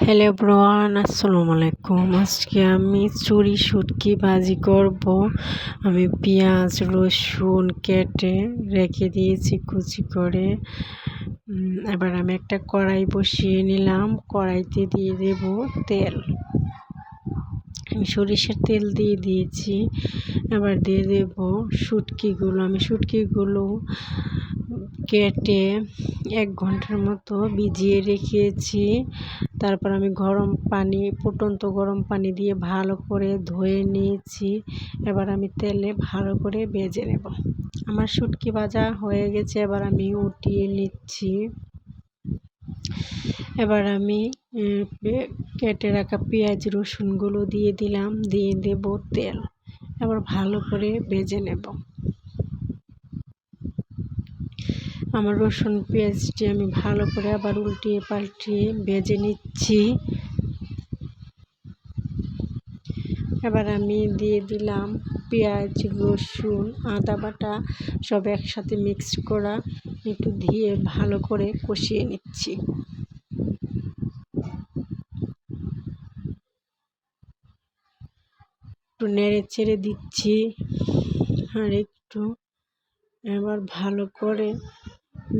Hello ব্রোয়ান আসসালামু আলাইকুম আজকে আমি চুরি শুটকি ভাজি করব। আমি পেঁয়াজ, রসুন কেটে রেখে দিয়েছি কুচি করে। এবার আমি একটা কড়াই বসিয়ে নিলাম। কড়াইতে দিয়ে দেব তেল। আমি সরিষার তেল দিয়ে দিয়েছি। এবার দিয়ে দেব শুটকিগুলো আমি শুটকিগুলো কেটে এক ঘণ্টার মতো ভিজিয়ে রেখেছি। তারপর আমি গরম পানি, ফুটন্ত গরম পানি দিয়ে ভালো করে ধুয়ে নিয়েছি। এবার আমি তেলে ভালো করে ভেজে নেব। আমার শুটকি ভাজা হয়ে গেছে, এবার আমি উঠিয়ে নিচ্ছি। এবার আমি কেটে রাখা পেঁয়াজ, রসুনগুলো দিয়ে দিলাম, দিয়ে দেব তেল। এবার ভালো করে ভেজে নেব। আমার রসুন পেঁয়াজটি আমি ভালো করে আবার উল্টিয়ে পাল্টিয়ে ভেজে নিচ্ছি। এবার আমি দিয়ে দিলাম পেঁয়াজ, রসুন, আদা বাটা সব একসাথে মিক্স করা। একটু দিয়ে ভালো করে কষিয়ে নিচ্ছি। একটু নেড়ে চেড়ে দিচ্ছি। আর একটু এবার ভালো করে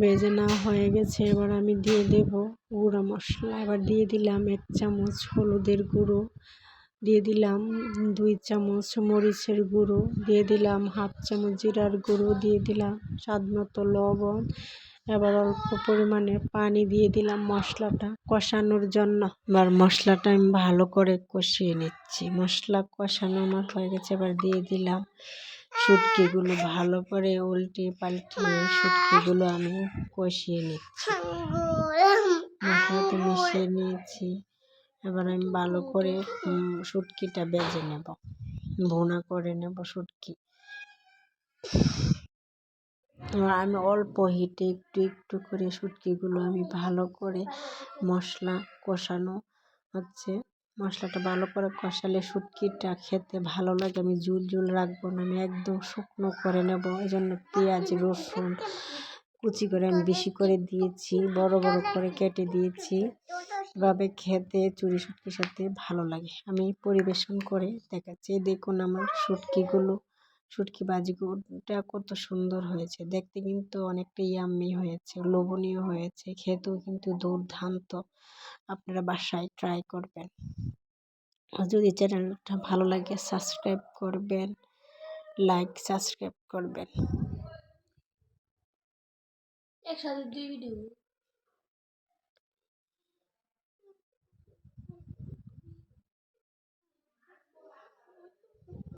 ভেজে না হয়ে গেছে, এবার আমি দিয়ে দেব গুঁড়া মশলা। এবার দিয়ে দিলাম এক চামচ হলুদের গুঁড়ো, দিয়ে দিলাম দুই চামচ মরিচের গুঁড়ো, দিয়ে দিলাম হাফ চামচ জিরার গুঁড়ো, দিয়ে দিলাম স্বাদ মতো লবণ এবার অল্প পরিমাণে পানি দিয়ে দিলাম মশলাটা কষানোর জন্য। এবার মশলাটা আমি ভালো করে কষিয়ে নিচ্ছি। মশলা কষানো আমার হয়ে গেছে, এবার দিয়ে দিলাম শুটকিগুলো। ভালো করে উল্টে পাল্টিয়ে শুটকিগুলো আমি কষিয়ে নিচ্ছি। মশলাতে মিশিয়ে নিয়েছি। এবার আমি ভালো করে শুটকিটা বেজে নেব। ভুনা করে নেব শুটকি। এবার আমি অল্প হিটে একটু একটু করে শুটকিগুলো আমি ভালো করে মশলা কষানো হচ্ছে। মশলাটা ভালো করে কষালে শুটকিটা খেতে ভালো লাগে। আমি ঝুল ঝুল রাখব না। আমি একদম শুকনো করে নেব। এই জন্য পেঁয়াজ, রসুন কুচি করে আমি বেশি করে দিয়েছি, বড় বড় করে কেটে দিয়েছি। এভাবে খেতে চুরি শুটকির সাথে ভালো লাগে। আমি পরিবেশন করে দেখাচ্ছি। দেখুন আমার শুটকিগুলো শুটকি ভাজিগুলোটা কত সুন্দর হয়েছে। দেখতে কিন্তু অনেকটা ইয়াম্মি হয়েছে, লোভনীয় হয়েছে, খেতেও কিন্তু দুর্দান্ত। আপনারা বাসায় ট্রাই করবেন। যদি চ্যানেলটা ভালো লাগে সাবস্ক্রাইব করবেন লাইক সাবস্ক্রাইব করবেন। একসাথে দুই ভিডিও